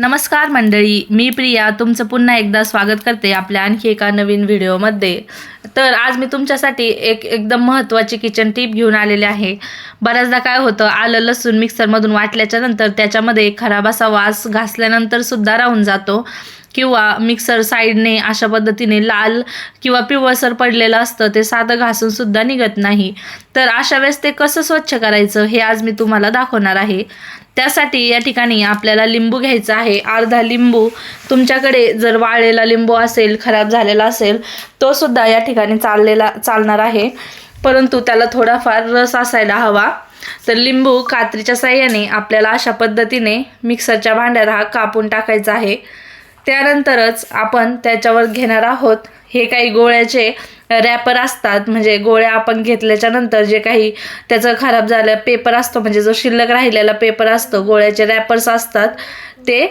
नमस्कार मंडळी मी प्रिया तुमचं पुन्हा एकदा स्वागत करते आपल्या आणखी एका नवीन व्हिडिओमध्ये. तर आज मी तुमच्यासाठी एक एकदम महत्त्वाची किचन टीप घेऊन आलेले आहे. बऱ्याचदा काय होतं आलं लसूण मिक्सरमधून वाटल्याच्या नंतर त्याच्यामध्ये खराब असा वास घासल्यानंतर सुद्धा राहून जातो. किंवा मिक्सर साईडने अशा पद्धतीने लाल किंवा पिवळसर पडलेलं असतं ते साधं घासून सुद्धा निघत नाही. तर अशा वेळेस ते कसं स्वच्छ करायचं हे आज मी तुम्हाला दाखवणार आहे. त्यासाठी या ठिकाणी आपल्याला लिंबू घ्यायचा आहे. अर्धा लिंबू तुमच्याकडे जर वाळलेला लिंबू असेल खराब झालेला असेल तो सुद्धा या ठिकाणी चाललेला चालणार आहे. परंतु त्याला थोडाफार रस असायला हवा. तर लिंबू कात्रीच्या साह्याने आपल्याला अशा पद्धतीने मिक्सरच्या भांड्यात हा कापून टाकायचा आहे. त्यानंतरच आपण त्याच्यावर घेणार आहोत. हे काही गोळ्याचे रॅपर असतात. म्हणजे गोळ्या आपण घेतल्याच्या नंतर जे काही त्याचं खराब झालं पेपर असतो. म्हणजे जो शिल्लक राहिलेला पेपर असतो गोळ्याचे रॅपर्स असतात ते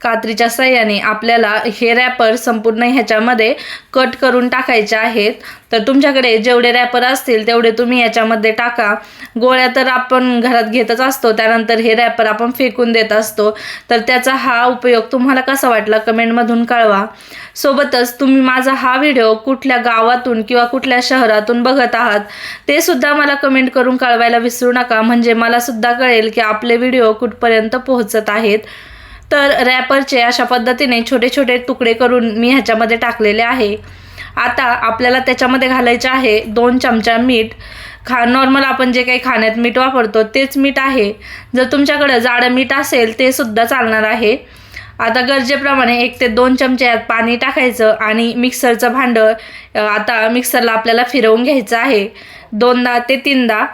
कात्रीच्या सहाय्याने आपल्याला हे रॅपर संपूर्ण ह्याच्यामध्ये कट करून टाकायचे आहेत. तर तुमच्याकडे जेवढे रॅपर असतील तेवढे तुम्ही याच्यामध्ये टाका. गोळ्या तर आपण घरात घेतच असतो त्यानंतर हे रॅपर आपण फेकून देत असतो. तर त्याचा हा उपयोग तुम्हाला कसा वाटला कमेंटमधून कळवा. सोबतच तुम्ही माझा हा व्हिडिओ कुठल्या गावातून किंवा कुठल्या शहरातून बघत आहात ते सुद्धा मला कमेंट करून कळवायला विसरू नका. म्हणजे मला सुद्धा कळेल की आपले व्हिडिओ कुठपर्यंत पोहोचत आहेत. तर रॅपरचे अशा पद्धतीने छोटे छोटे तुकडे करून मी ह्याच्यामध्ये टाकलेले आहे. आता आपल्याला त्याच्यामध्ये घालायचे आहे दोन चमचा मीठ. खा नॉर्मल आपण जे काही खाण्यात मीठ वापरतो तेच मीठ आहे. जर तुमच्याकडं जाडं मीठ असेल ते सुद्धा चालणार आहे. आता गरजेप्रमाणे एक ते दोन चमचे यात पाणी टाकायचं आणि मिक्सरचं भांडं आता मिक्सरला आपल्याला फिरवून घ्यायचं आहे. दोनदा ते तीनदा.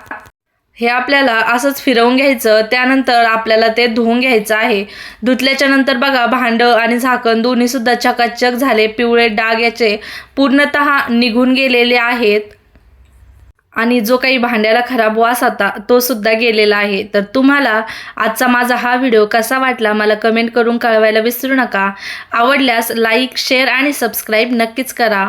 हे आपल्याला असंच फिरवून घ्यायचं त्यानंतर आपल्याला ते धुवून घ्यायचं आहे. धुतल्याच्या नंतर बघा भांडं आणि झाकण दोन्ही सुद्धा चकाचक झाले पिवळे डाग याचे पूर्णतः निघून गेलेले आहेत. आणि जो काही भांड्याला खराब वास आता तो सुद्धा गेलेला आहे. तर तुम्हाला आजचा माझा हा व्हिडिओ कसा वाटला मला कमेंट करून कळवायला विसरू नका. आवडल्यास लाईक शेअर आणि सबस्क्राईब नक्कीच करा.